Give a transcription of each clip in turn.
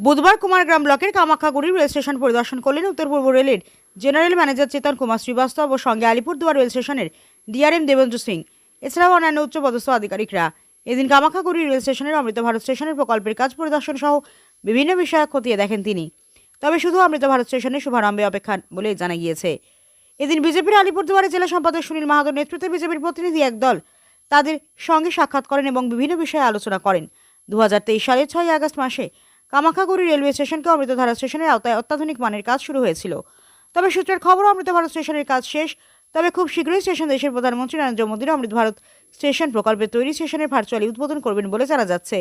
বুধবার কুমারগ্রাম ব্লকের Kamakhyaguri rail station পরিদর্শন করলেন উত্তর পূর্ব রেলের জেনারেল ম্যানেজার চেতন কুমার শ্রীবাস্তব ও সঙ্গে আলিপুরদুয়ার রেল স্টেশনের ডিআরএম দেবেন্দ্র সিং, এছাড়াও অন্যান্য উচ্চপদস্থ আধিকারিকরা। এদিন কামাখ্যাগুড়ি রেল স্টেশনের অমৃত ভারত স্টেশনের প্রকল্পের কাজ পরিদর্শন সহ বিভিন্ন বিষয় খতিয়ে দেখেন তিনি। তবে শুধু অমৃত ভারত স্টেশনের শুভারম্ভে অপেক্ষা বলে জানা গিয়েছে। এদিন বিজেপির আলিপুরদুয়ারের জেলা সম্পাদক সুনীল মাহাতোর নেতৃত্বে বিজেপির প্রতিনিধি একদল তাদের সঙ্গে সাক্ষাৎ করেন এবং বিভিন্ন বিষয়ে আলোচনা করেন। দু হাজার তেইশ সালের ছয় আগস্ট মাসে কামাখ্যাগুড়ি রেলওয়ে স্টেশনকে অমৃতধারা স্টেশনের আওতায় অত্যাধুনিক মানের কাজ শুরু হয়েছিল। তবে সূত্রের খবর অমৃত ভারত স্টেশনের কাজ শেষ। তবে খুব শীঘ্রই স্টেশন দেশের প্রধানমন্ত্রী নরেন্দ্র মোদীর অমৃত ভারত স্টেশন প্রকল্পের তৈরি স্টেশনের ভার্চুয়ালি উদ্বোধন করবেন বলে জানা যাচ্ছে।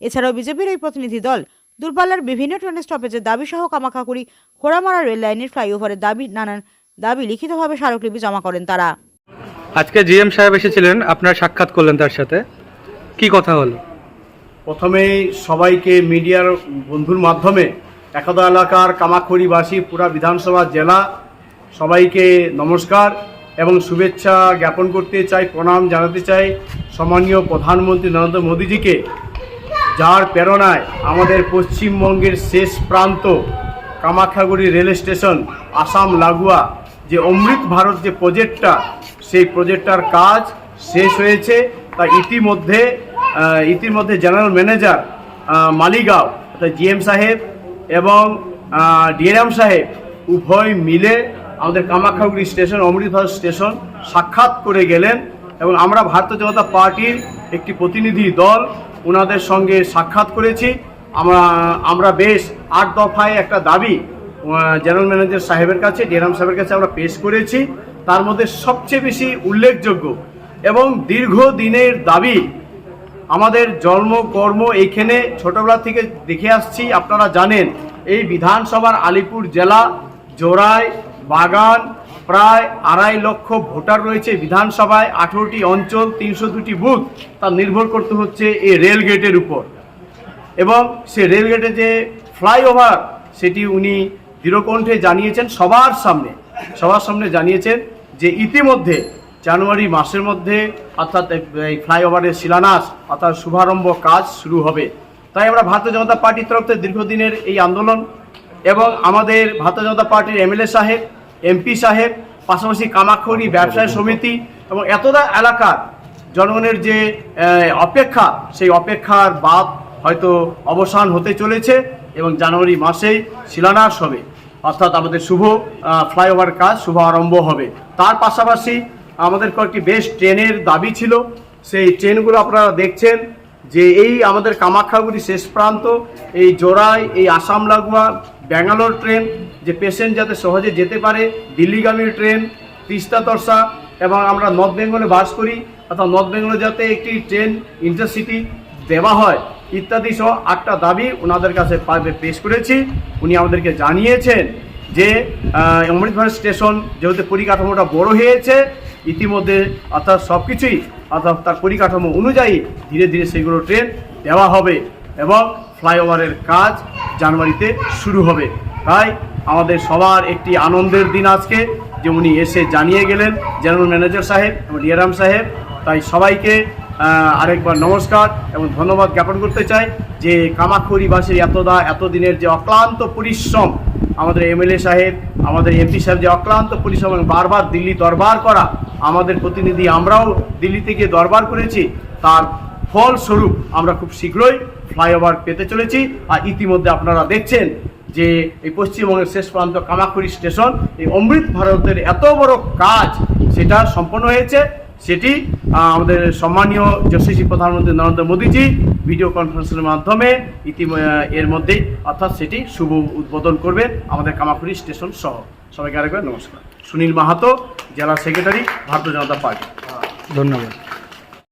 এছাড়াও বিজেপির এই প্রতিনিধি দল দূরপাল্লার বিভিন্ন ট্রেনের স্টপেজের দাবি সহ কামাখাকুড়ি খোড়ামারা রেল লাইনের ফ্লাইওভারের দাবি, নানান দাবি লিখিতভাবে স্মারকলিপি জমা করেন তারা। আজকে জিএম সাহেব এসেছিলেন, আপনার সাক্ষাৎ করলেন তার সাথে। কি কথা হলো? প্রথমেই সবাইকে মিডিয়ার বন্ধুর মাধ্যমে একদা এলাকার কামাখড়িবাসী, পুরা বিধানসভা জেলা সবাইকে নমস্কার এবং শুভেচ্ছা জ্ঞাপন করতে চাই, প্রণাম জানাতে চাই সম্মানীয় প্রধানমন্ত্রী নরেন্দ্র মোদীজিকে, যার প্রেরণায় আমাদের পশ্চিমবঙ্গের শেষ প্রান্ত কামাখ্যাগুড়ি রেল স্টেশন, আসাম লাগোয়া যে অমৃত ভারত যে প্রজেক্টটা, সেই প্রজেক্টটার কাজ শেষ হয়েছে। তা ইতিমধ্যে ইতিমধ্যে জেনারেল ম্যানেজার মালিগাঁও, অর্থাৎ জিএম সাহেব এবং ডিএম সাহেব উভয় মিলে আমাদের কামাখ্যাগুড়ি স্টেশন, অমৃত স্টেশন সাক্ষাৎ করে গেলেন এবং আমরা ভারতীয় জনতা পার্টির একটি প্রতিনিধি দল ওনাদের সঙ্গে সাক্ষাৎ করেছি। আমরা আমরা বেশ আট দফায় একটা দাবি জেনারেল ম্যানেজার সাহেবের কাছে ডিএম সাহেবের কাছে আমরা পেশ করেছি। তার মধ্যে সবচেয়ে বেশি উল্লেখযোগ্য এবং দীর্ঘদিনের দাবি আমাদের জন্ম, কর্ম এইখানে ছোটবেলা থেকে দেখে আসছি। আপনারা জানেন, এই বিধানসভার আলিপুর জেলা জোড়ায় বাগান প্রায় আড়াই লক্ষ ভোটার রয়েছে। বিধানসভায় আঠেরোটি অঞ্চল, তিনশো দুটি বুথ। তা নির্ভর করতে হচ্ছে এই রেল গেটের উপর। এবং সে রেলগেটে যে ফ্লাইওভার, সেটি উনি দৃঢ়কণ্ঠে জানিয়েছেন সবার সামনে। সবার সামনে জানিয়েছেন যে ইতিমধ্যে জানুয়ারি মাসের মধ্যে অর্থাৎ এই ফ্লাইওভারের শিলান্যাস অর্থাৎ শুভারম্ভ কাজ শুরু হবে। তাই আমরা ভারতীয় জনতা পার্টির তরফ থেকে দীর্ঘদিনের এই আন্দোলন এবং আমাদের ভারতীয় জনতা পার্টির এমএলএ সাহেব, এমপি সাহেব, পাশাপাশি কামাক্ষরী ব্যবসায়ী সমিতি এবং এতটা এলাকার জনগণের যে অপেক্ষা, সেই অপেক্ষার বাদ হয়তো অবসান হতে চলেছে এবং জানুয়ারি মাসেই শিলান্যাস হবে। অর্থাৎ আমাদের শুভ ফ্লাইওভার কাজ শুভ আরম্ভ হবে। তার পাশাপাশি আমাদের কয়েকটি বেশ ট্রেনের দাবি ছিল। সেই ট্রেনগুলো আপনারা দেখছেন যে এই আমাদের কামাখ্যাগুড়ি শেষ প্রান্ত এই জোড়াই এই আসাম লাগোয়া ব্যাঙ্গালোর ট্রেন যে পেশেন্ট যাতে সহজে যেতে পারে দিল্লিগামী ট্রেন তিস্তা তরসা এবং আমরা নর্থ বেঙ্গলে বাস করি অর্থাৎ নর্থ বেঙ্গলে যাতে একটি ট্রেন ইন্টারসিটি দেওয়া হয় ইত্যাদি সহ আটটা দাবি ওনাদের কাছে পেশ করেছি। উনি আমাদেরকে জানিয়েছেন যে আহ, অমৃত ভারত স্টেশন যেহেতু পরিকাঠামোটা বড় হয়েছে ইতিমধ্যে অর্থাৎ সব কিছুই অর্থাৎ তার পরিকাঠামো অনুযায়ী ধীরে ধীরে সেগুলো ট্রেন দেওয়া হবে এবং ফ্লাইওভারের কাজ জানুয়ারিতে শুরু হবে। তাই আমাদের সবার একটি আনন্দের দিন আজকে, যে উনি এসে জানিয়ে গেলেন, জেনারেল ম্যানেজার সাহেব এবং ডিয়ারাম সাহেব। তাই সবাইকে আরেকবার নমস্কার এবং ধন্যবাদ জ্ঞাপন করতে চাই যে কামাখড়িবাসীর এতদা, এতদিনের যে অক্লান্ত পরিশ্রম আমাদের এমএলএ সাহেব, আমাদের এমপি সাহেব যে অক্লান্ত পরিশ্রম বারবার দিল্লি দরবার করা আমাদের প্রতিনিধি আমরাও দিল্লিতে গিয়ে দরবার করেছি, তার ফলস্বরূপ আমরা খুব শীঘ্রই ফ্লাইওভার পেতে চলেছি। আর ইতিমধ্যে আপনারা দেখছেন যে এই পশ্চিমবঙ্গের শেষ প্রান্ত কামাখড়ি স্টেশন, এই অমৃত ভারতের এত বড় কাজ, সেটা সম্পন্ন হয়েছে। সেটি আমাদের সম্মানীয় যশস্বী প্রধানমন্ত্রী নরেন্দ্র মোদীজি ভিডিও কনফারেন্সের মাধ্যমে ইতিমধ্যে এর মধ্যেই অর্থাৎ সেটি শুভ উদ্বোধন করবে আমাদের কামাখুড়ি স্টেশন সহ। সবাইকে আরেকবার নমস্কার। সুনীল মাহাতো, জেলা সেক্রেটারি, ভারতীয় জনতা পার্টি। ধন্যবাদ।